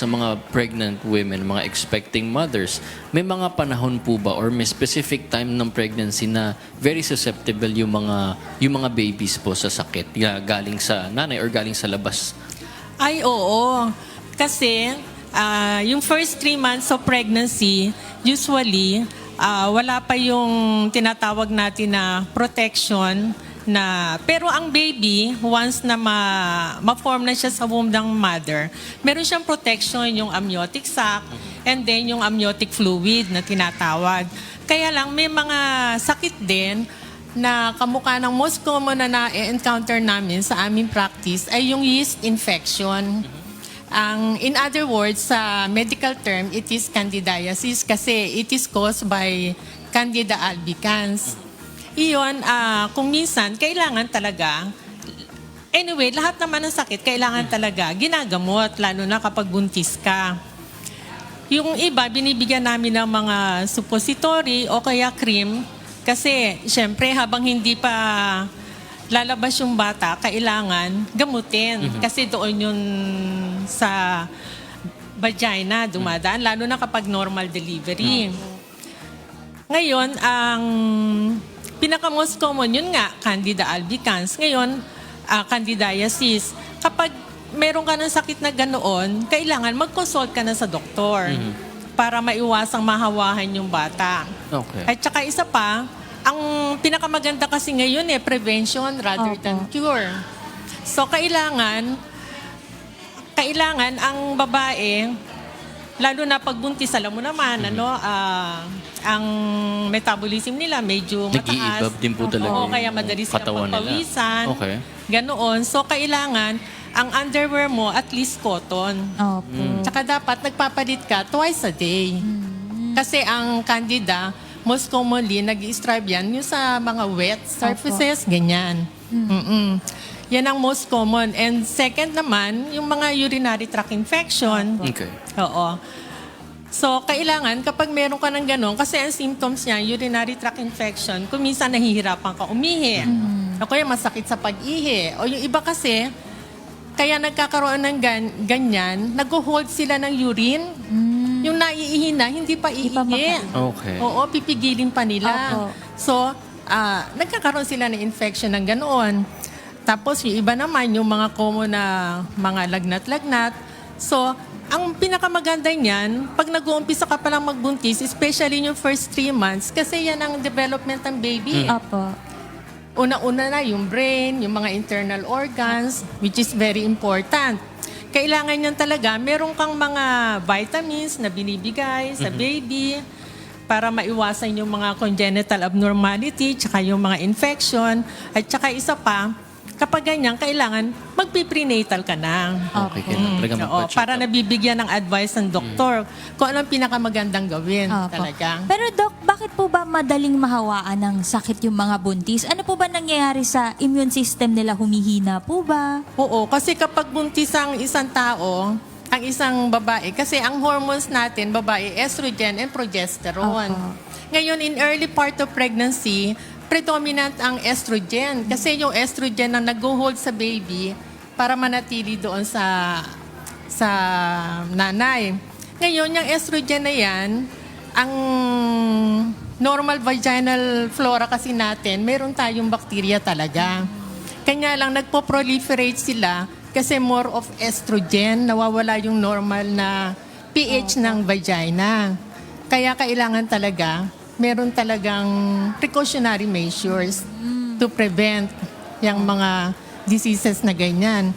sa mga pregnant women, mga expecting mothers, may mga panahon po ba or may specific time ng pregnancy na very susceptible yung mga yung mga babies po sa sakit galing sa nanay or galing sa labas? Ay, oo. Kasi ah, yung first three months of pregnancy, usually, ah, wala pa yung tinatawag natin na protection na pero ang baby once na ma, ma-form na siya sa womb ng mother meron siyang protection yung amniotic sac and then yung amniotic fluid na tinatawag kaya lang may mga sakit din na kamukha ng most common na na-encounter namin sa aming practice ay yung yeast infection. Ang in other words, sa medical term, it is candidiasis kasi it is caused by Candida albicans. Iyon, ah, kung minsan, kailangan talaga, anyway, lahat naman ng sakit, kailangan talaga ginagamot, lalo na kapag buntis ka. Yung iba, binibigyan namin ng mga suppository o kaya cream kasi syempre habang hindi pa lalabas yung bata, kailangan gamutin. Kasi doon yun sa vagina dumadaan, lalo na kapag normal delivery. Ngayon, ang pinaka-most common, yun nga, Candida albicans. Ngayon, ah, candidiasis. Kapag meron ka ng sakit na ganoon, kailangan mag-consult ka na sa doktor para maiwasang mahawahan yung bata. Okay. At saka isa pa, ang pinakamaganda kasi ngayon eh, prevention rather Opo. than cure. So, kailangan, kailangan ang babae, lalo na pagbuntis, alam mo naman, ano, ah, ang metabolism nila medyo mataas. Nag-iibab din po talaga Oo, yung kaya madali silang katawan nila. Okay. Ganoon. So, kailangan, ang underwear mo, at least cotton. Opo. Tsaka dapat nagpapalit ka twice a day. Kasi ang candida, most commonly, nag-strive yan yung sa mga wet surfaces, ganyan. Mm-mm. Yan ang most common. And second naman, yung mga urinary tract infection. Okay. Oo. So, kailangan kapag meron ka ng gano'n, kasi ang symptoms niya, urinary tract infection, kung minsan nahihirapan ka umihi. O kaya masakit sa pag-ihi. O yung iba kasi, kaya nagkakaroon ng gan- ganyan, nag-hold sila ng urine. Yung naiihi na, hindi pa Hindi pa iihi. Okay. Oo, pipigilin pa nila. Opo. So, ah, nagkakaroon sila ng infection ng ganoon. Tapos yung iba naman, yung mga common na mga lagnat-lagnat. So, ang pinakamaganda niyan, pag nag-uumpisa ka palang magbuntis, especially yung first three months, kasi yan ang development ng baby. Opo. Una-una na yung brain, yung mga internal organs, which is very important. Kailangan yan talaga, meron kang mga vitamins na binibigay sa baby para maiwasan yung mga congenital abnormality, tsaka yung mga infection, at tsaka isa pa, kapag ganyan, kailangan magpiprenatal ka na. Okay, kailangan talaga Oo, magpa-check para up. nabibigyan ng advice ng doktor kung anong pinakamagandang gawin Opo. talaga. Pero Doc, bakit po ba madaling mahawaan ng sakit yung mga buntis? Ano po ba nangyayari sa immune system nila? Humihina po ba? Oo, kasi kapag buntis ang isang tao, ang isang babae, kasi ang hormones natin, babae, estrogen and progesterone. Opo. Ngayon, in early part of pregnancy, predominant ang estrogen. Kasi yung estrogen ang nag-hold sa baby para manatili doon sa sa nanay. Ngayon, yung estrogen na yan, ang normal vaginal flora kasi natin, meron tayong bakterya talaga. Kanya lang nagpo-proliferate sila kasi more of estrogen, nawawala yung normal na pH ng vagina. Kaya kailangan talaga, meron talagang precautionary measures to prevent yung mga diseases na ganyan.